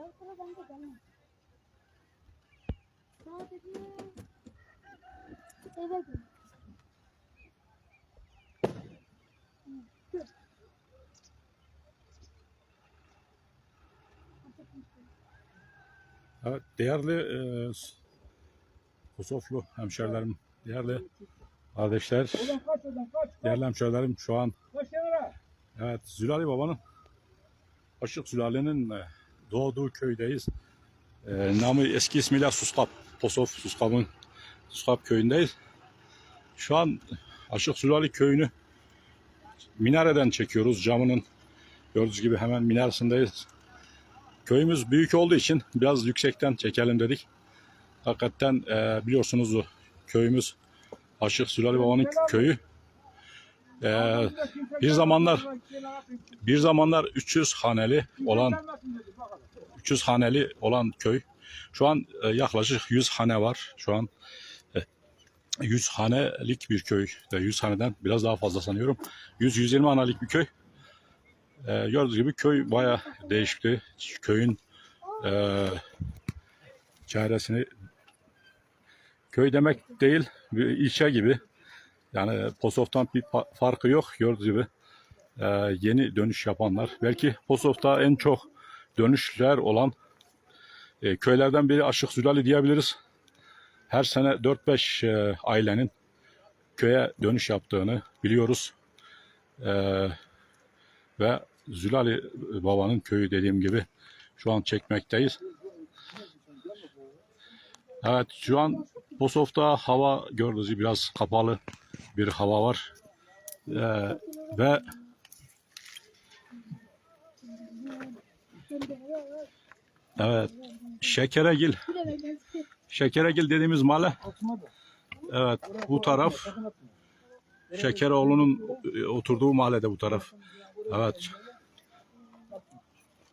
Ben sıra bende gelmem. Sadece eve gel. Evet, değerli e, Kosoflu hemşerilerim, değerli kardeşler, değerli hemşerilerim şu an evet Zülali Baba'nın Aşık Zülali'nin e, doğduğu köydeyiz. E, namı eski ismiyle Suskap, Kosof Suskap'ın Suskap köyündeyiz. Şu an Aşık Zülali köyünü minareden çekiyoruz. Camının gördüğünüz gibi hemen minaresindeyiz. Köyümüz büyük olduğu için biraz yüksekten çekelim dedik. Hakikaten e, biliyorsunuz köyümüz Aşık Zülali Baba'nın köyü. E, bir zamanlar bir zamanlar 300 haneli olan 300 haneli olan köy. Şu an e, yaklaşık 100 hane var. Şu an e, 100 hanelik bir köy. E, 100 haneden biraz daha fazla sanıyorum. 100-120 hanelik bir köy. E, gördüğünüz gibi köy baya değişti. Köyün e, çaresini köy demek değil bir ilçe gibi. Yani Posof'tan bir fa- farkı yok gördüğünüz gibi. E, yeni dönüş yapanlar. Belki Posof'ta en çok dönüşler olan e, köylerden biri Aşık Zülali diyebiliriz. Her sene 4-5 e, ailenin köye dönüş yaptığını biliyoruz. E, ve Zülali Baba'nın köyü dediğim gibi şu an çekmekteyiz. Evet şu an Bosof'ta hava gördüğünüz gibi biraz kapalı bir hava var. E, ve evet Şekeregil Şekeregil dediğimiz mahalle evet bu taraf Şekeroğlu'nun e, oturduğu mahallede bu taraf. Evet.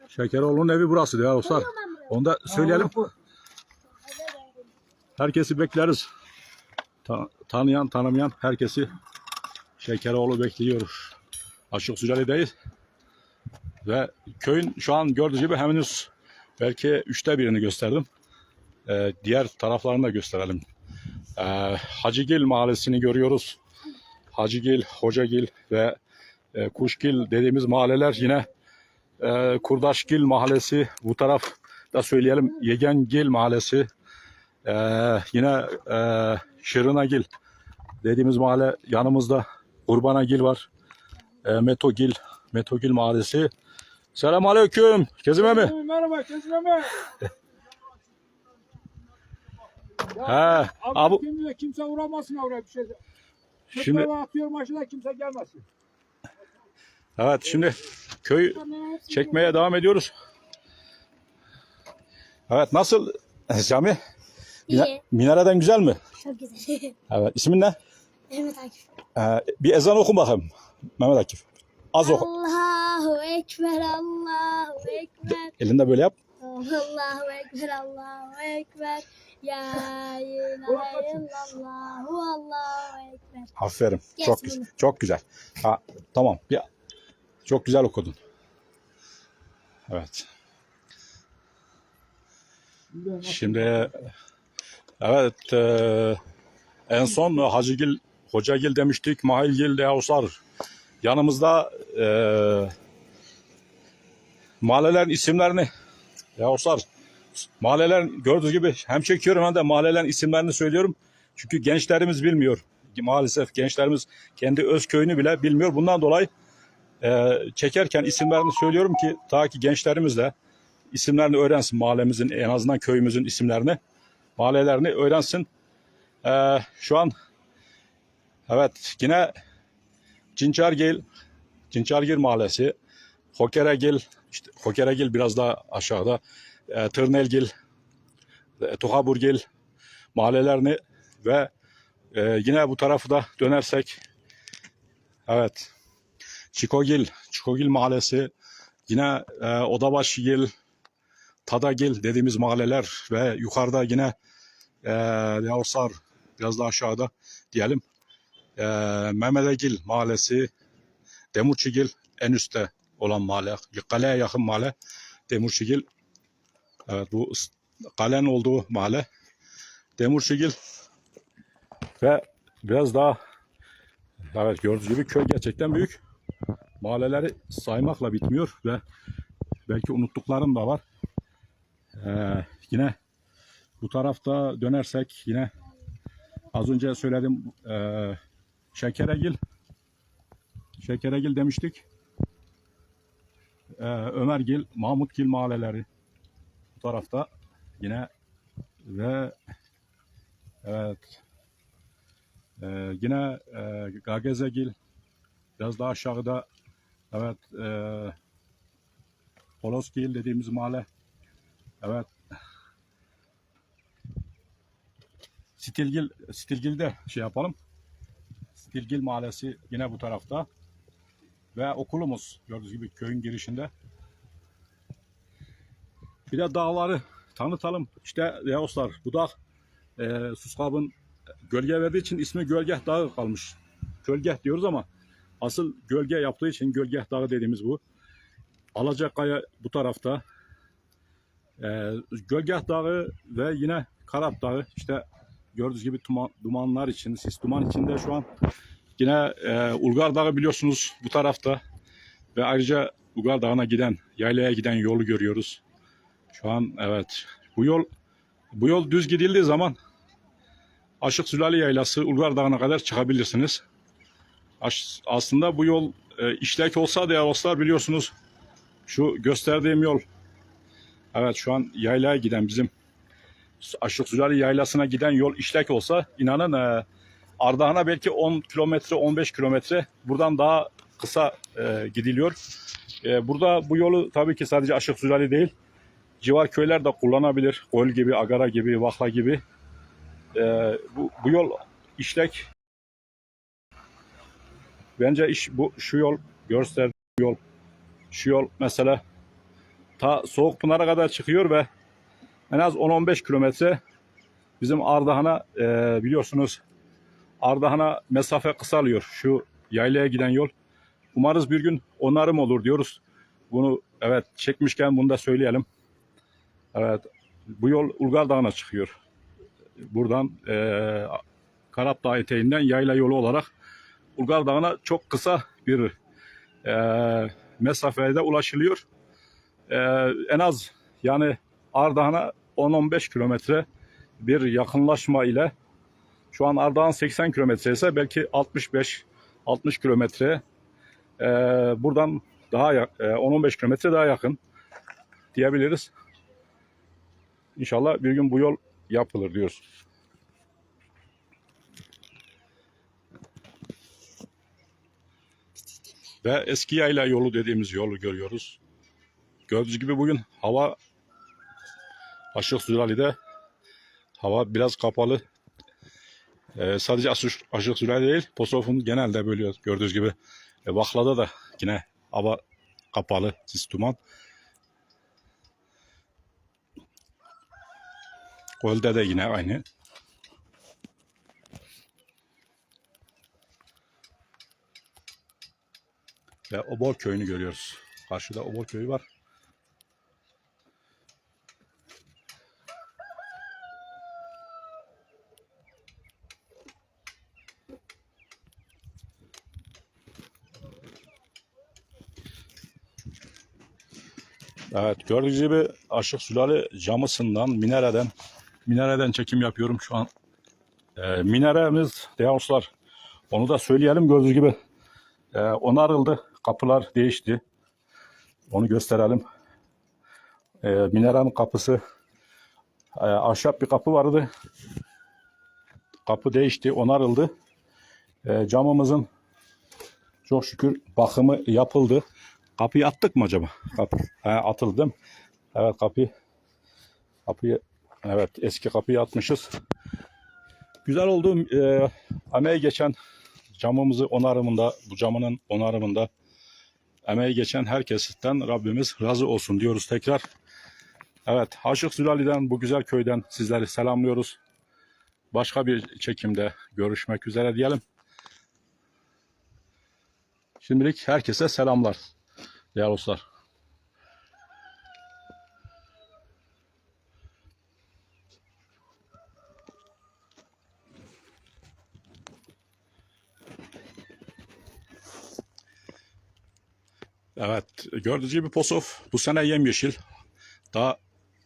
Şekeroğlu'nun evi burası ya dostlar. Onu da söyleyelim. Herkesi bekleriz. Ta- tanıyan tanımayan herkesi Şekeroğlu bekliyoruz. Aşık Zülali'deyiz. Ve köyün şu an gördüğünüz gibi henüz belki üçte birini gösterdim. Ee, diğer taraflarını da gösterelim. Ee, Hacıgil mahallesini görüyoruz. Hacıgil, Hocagil ve e, Kuşgil dediğimiz mahalleler yine e, Kurdaşgil mahallesi bu taraf da söyleyelim Yegengil mahallesi e, yine e, Şırınagil dediğimiz mahalle yanımızda Urbanagil var e, Metogil Metogil mahallesi Selamun Aleyküm Kezime mi? Merhaba kesme mi? He, abi- Kimse, kimse uğramasın oraya bir şey. Şimdi atıyorum aşağıda kimse gelmesin. evet şimdi köy çekmeye devam ediyoruz. Evet nasıl cami? Mina- İyi. Minareden güzel mi? Çok güzel. Evet. İsmin ne? Mehmet Akif. Ee, bir ezan oku bakayım. Mehmet Akif. Az oku. Allahu Ekber, Allahu Ekber. Elinde böyle yap. Allahu Ekber, Allahu Ekber. Ya ilahe illallah, Allahu Ekber. Aferin. Yes, çok bunu. güzel. Çok güzel. Ha, tamam. Bir, çok güzel okudun. Evet. Şimdi evet e, en son Hacıgil Hocagil demiştik. Mahilgil Deusar. Yanımızda e, mahallelerin isimlerini Deusar. Mahallelerin gördüğünüz gibi hem çekiyorum hem de mahallelerin isimlerini söylüyorum. Çünkü gençlerimiz bilmiyor. Maalesef gençlerimiz kendi öz köyünü bile bilmiyor. Bundan dolayı e, çekerken isimlerini söylüyorum ki ta ki gençlerimiz de isimlerini öğrensin mahallemizin en azından köyümüzün isimlerini mahallelerini öğrensin. Ee, şu an evet yine Cinçargil Cinçargil mahallesi. Hokeregil işte Hokeregil biraz daha aşağıda. E, Tırnelgil e, Tuhaburgil mahallelerini ve e, yine bu tarafı da dönersek evet. Çikogil Çikogil mahallesi. Yine e, Odabaşgil Tadagil dediğimiz mahalleler ve yukarıda yine e, Yavursar biraz da aşağıda diyelim. E, Mehmedegil mahallesi, Demurçigil en üstte olan mahalle, kaleye yakın mahalle Demurçigil. Evet bu kalenin olduğu mahalle. Demurşigil ve biraz daha evet gördüğünüz gibi köy gerçekten büyük. Mahalleleri saymakla bitmiyor ve belki unuttuklarım da var. Ee, yine bu tarafta dönersek yine az önce söyledim ee, Şekeregil Şekeregil demiştik. Ee, Ömergil, Mahmutgil mahalleleri bu tarafta yine ve evet ee, yine e, Gagezegil biraz daha aşağıda evet e, Holoskil dediğimiz mahalle evet Stilgil Stilgil'de şey yapalım. Stilgil mahallesi yine bu tarafta ve okulumuz gördüğünüz gibi köyün girişinde. Bir de dağları tanıtalım. İşte Yavuzlar bu dağ e, Suskab'ın gölge verdiği için ismi Gölgeh Dağı kalmış. Gölgeh diyoruz ama asıl gölge yaptığı için Gölgeh Dağı dediğimiz bu. Alacakaya bu tarafta. E, Gölgeh Dağı ve yine Karap Dağı işte gördüğünüz gibi duman, dumanlar için, sis duman içinde şu an yine e, Ulgar Dağı biliyorsunuz bu tarafta ve ayrıca Ulgar Dağı'na giden, yaylaya giden yolu görüyoruz. Şu an evet bu yol bu yol düz gidildiği zaman Aşık Zülali Yaylası Ulgar Dağı'na kadar çıkabilirsiniz. Aş- Aslında bu yol e, işlek olsa da dostlar biliyorsunuz şu gösterdiğim yol evet şu an yaylaya giden bizim Aşık Zülali Yaylası'na giden yol işlek olsa inanın e, Ardahan'a belki 10 kilometre 15 kilometre buradan daha kısa e, gidiliyor. E, burada bu yolu tabii ki sadece Aşık Zülali değil civar köyler de kullanabilir. Gol gibi, Agara gibi, Vakla gibi. E, bu, bu yol işlek. Bence iş bu şu yol gösterdiği yol. Şu yol mesela ta Soğukpınar'a kadar çıkıyor ve en az 10-15 kilometre bizim Ardahan'a e, biliyorsunuz Ardahan'a mesafe kısalıyor. Şu yaylaya giden yol. Umarız bir gün onarım olur diyoruz. Bunu evet çekmişken bunu da söyleyelim. Evet bu yol Ulgar Dağı'na çıkıyor. Buradan e, Karap Dağı eteğinden yayla yolu olarak Ulgar Dağı'na çok kısa bir e, mesafede ulaşılıyor. E, en az yani Ardahan'a 10-15 kilometre bir yakınlaşma ile şu an Ardahan 80 kilometre ise belki 65 60 kilometre e, buradan daha e, 10-15 kilometre daha yakın diyebiliriz. İnşallah bir gün bu yol yapılır diyoruz. Ve eski yayla yolu dediğimiz yolu görüyoruz. Gördüğünüz gibi bugün hava Aşık Zülali'de hava biraz kapalı. Ee, sadece Aşık, Aşık Zülali değil, Posof'un genelde böyle gördüğünüz gibi. E, Vakla'da da yine hava kapalı, sis duman. Gölde de yine aynı. Ve Obor köyünü görüyoruz. Karşıda Obor köyü var. Evet gördüğünüz gibi Aşık Sülale camısından, minareden, minareden çekim yapıyorum şu an. Ee, minaremiz Deyanslar. Onu da söyleyelim gördüğünüz gibi. Ee, onarıldı. Kapılar değişti. Onu gösterelim. Ee, minarenin kapısı e, ahşap bir kapı vardı. Kapı değişti, onarıldı. Ee, camımızın çok şükür bakımı yapıldı. Kapıyı attık mı acaba? Kapı. He, atıldı? Evet kapıyı. Kapıyı evet eski kapıyı atmışız. Güzel oldu. Ee, emeği geçen camımızı onarımında, bu camının onarımında emeği geçen herkesten Rabbimiz razı olsun diyoruz tekrar. Evet, Aşık Zülali'den, bu güzel köyden sizleri selamlıyoruz. Başka bir çekimde görüşmek üzere diyelim. Şimdilik herkese selamlar. Değerli dostlar. Evet gördüğünüz gibi posof bu sene yemyeşil. Daha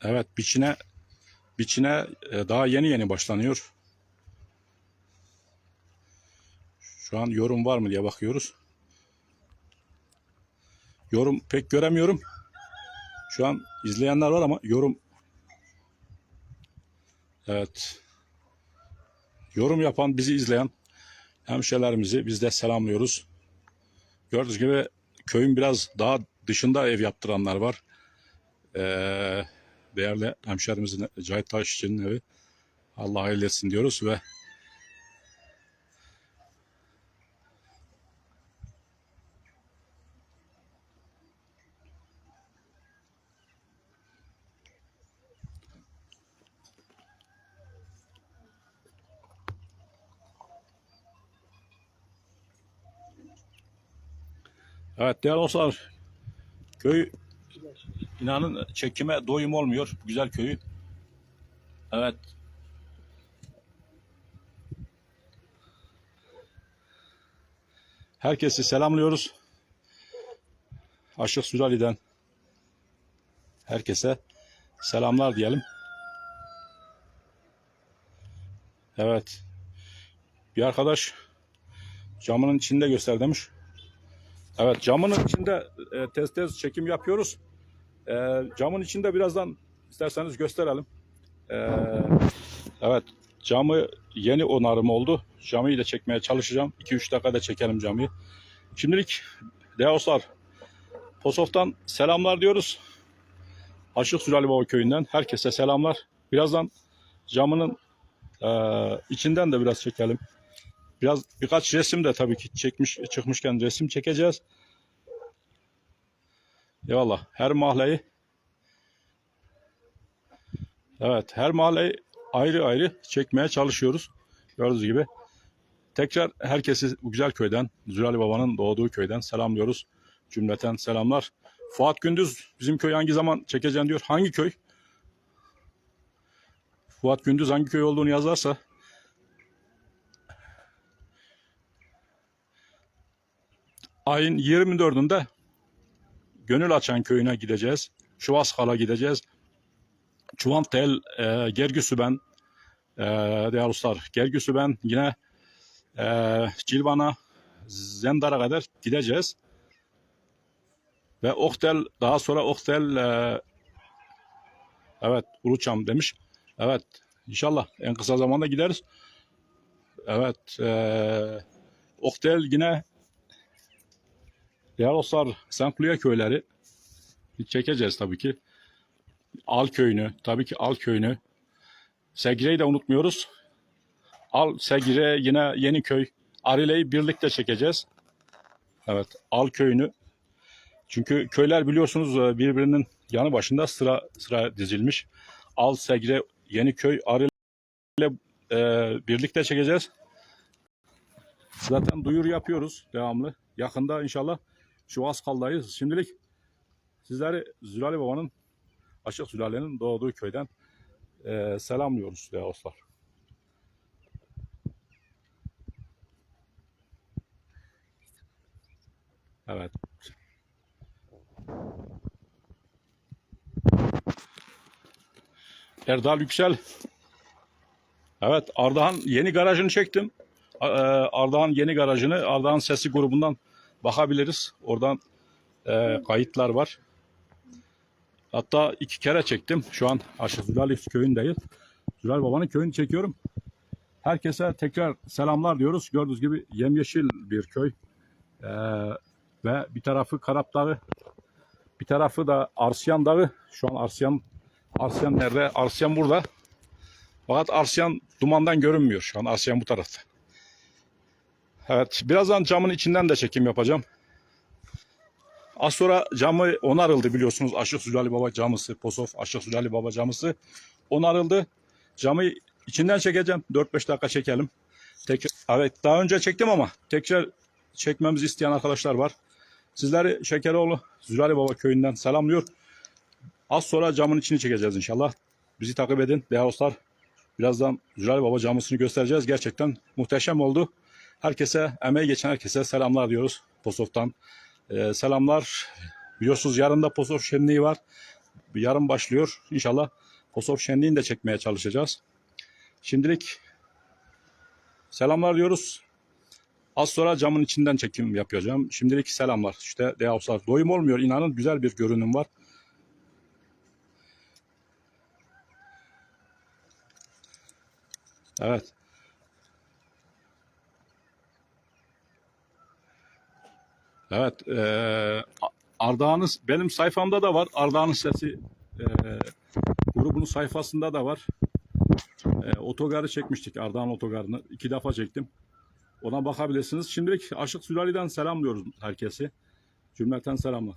evet biçine biçine e, daha yeni yeni başlanıyor. Şu an yorum var mı diye bakıyoruz. Yorum pek göremiyorum. Şu an izleyenler var ama yorum Evet. Yorum yapan, bizi izleyen hemşehrilerimizi biz de selamlıyoruz. Gördüğünüz gibi köyün biraz daha dışında ev yaptıranlar var. Ee, değerli hemşehrimizin Cahit Taşçı'nın evi. Allah hayırlı etsin diyoruz ve Evet değerli dostlar köy inanın çekime doyum olmuyor. Güzel köyü. Evet. Herkesi selamlıyoruz. Aşık Sülali'den herkese selamlar diyelim. Evet. Bir arkadaş camının içinde göster demiş. Evet camının içinde e, tez tez çekim yapıyoruz. E, camın içinde birazdan isterseniz gösterelim. E, evet camı yeni onarım oldu. Camıyı da çekmeye çalışacağım. 2-3 dakikada çekelim camıyı. Şimdilik Deoslar Posof'tan selamlar diyoruz. Aşık Sürali Baba köyünden herkese selamlar. Birazdan camının e, içinden de biraz çekelim. Biraz birkaç resim de tabii ki çekmiş çıkmışken resim çekeceğiz. Eyvallah. Her mahalleyi Evet, her mahalleyi ayrı ayrı çekmeye çalışıyoruz. Gördüğünüz gibi. Tekrar herkesi bu güzel köyden, Zürali Baba'nın doğduğu köyden selamlıyoruz. Cümleten selamlar. Fuat Gündüz bizim köy hangi zaman çekeceğim diyor. Hangi köy? Fuat Gündüz hangi köy olduğunu yazarsa ayın 24'ünde Gönül Açan köyüne gideceğiz. Şuvaskal'a gideceğiz. Çuvantel, e, Gergüsüben, e, değerli dostlar, Gergüsüben yine e, Cilvan'a, Zendar'a kadar gideceğiz. Ve Oktel, daha sonra Oktel, e, evet Uluçam demiş. Evet, inşallah en kısa zamanda gideriz. Evet, e, Oktel yine Değerli dostlar, Sankluya köyleri çekeceğiz tabii ki. Al köyünü, tabii ki Al köyünü. Segre'yi de unutmuyoruz. Al, Segre, yine Yeniköy, Arile'yi birlikte çekeceğiz. Evet, Al köyünü. Çünkü köyler biliyorsunuz e, birbirinin yanı başında sıra sıra dizilmiş. Al, Segre, Yeniköy, Arile e, birlikte çekeceğiz. Zaten duyuru yapıyoruz devamlı. Yakında inşallah şu Askal'dayız. Şimdilik sizleri Zülali Baba'nın Aşık Zülale'nin doğduğu köyden eee selamlıyoruz değerli dostlar. Evet. Erdal Yüksel. Evet Ardahan yeni garajını çektim. Eee, Ardahan yeni garajını Ardahan Sesi grubundan bakabiliriz. Oradan e, kayıtlar var. Hatta iki kere çektim. Şu an Aşık Zülali köyündeyiz. Zülal Baba'nın köyünü çekiyorum. Herkese tekrar selamlar diyoruz. Gördüğünüz gibi yemyeşil bir köy. E, ve bir tarafı Karap Dağı. Bir tarafı da Arsyan Dağı. Şu an Arsyan Arsyan nerede? Arsyan burada. Fakat Arsyan dumandan görünmüyor. Şu an Arsyan bu tarafta. Evet, birazdan camın içinden de çekim yapacağım. Az sonra camı onarıldı biliyorsunuz. Aşık Zülali Baba camısı, Posof Aşık Zülali Baba camısı onarıldı. Camı içinden çekeceğim. 4-5 dakika çekelim. Tekrar, evet, daha önce çektim ama tekrar çekmemizi isteyen arkadaşlar var. Sizleri Şekeroğlu Zülali Baba köyünden selamlıyor. Az sonra camın içini çekeceğiz inşallah. Bizi takip edin değerli dostlar. Birazdan Zülali Baba camısını göstereceğiz. Gerçekten muhteşem oldu. Herkese, emeği geçen herkese selamlar diyoruz Posof'tan. Ee, selamlar. Biliyorsunuz yarın da Posof Şenliği var. Yarın başlıyor. İnşallah Posof Şenliği'ni de çekmeye çalışacağız. Şimdilik selamlar diyoruz. Az sonra camın içinden çekim yapacağım. Şimdilik selamlar. İşte Deyavsar. Doyum olmuyor. İnanın güzel bir görünüm var. Evet. Evet. eee Ardağan'ın benim sayfamda da var. Ardağan'ın sesi eee grubunun sayfasında da var. Eee, otogarı çekmiştik. Ardağan otogarını. iki defa çektim. Ona bakabilirsiniz. Şimdilik Aşık Sülali'den selamlıyoruz herkesi. Cümleten selamlar.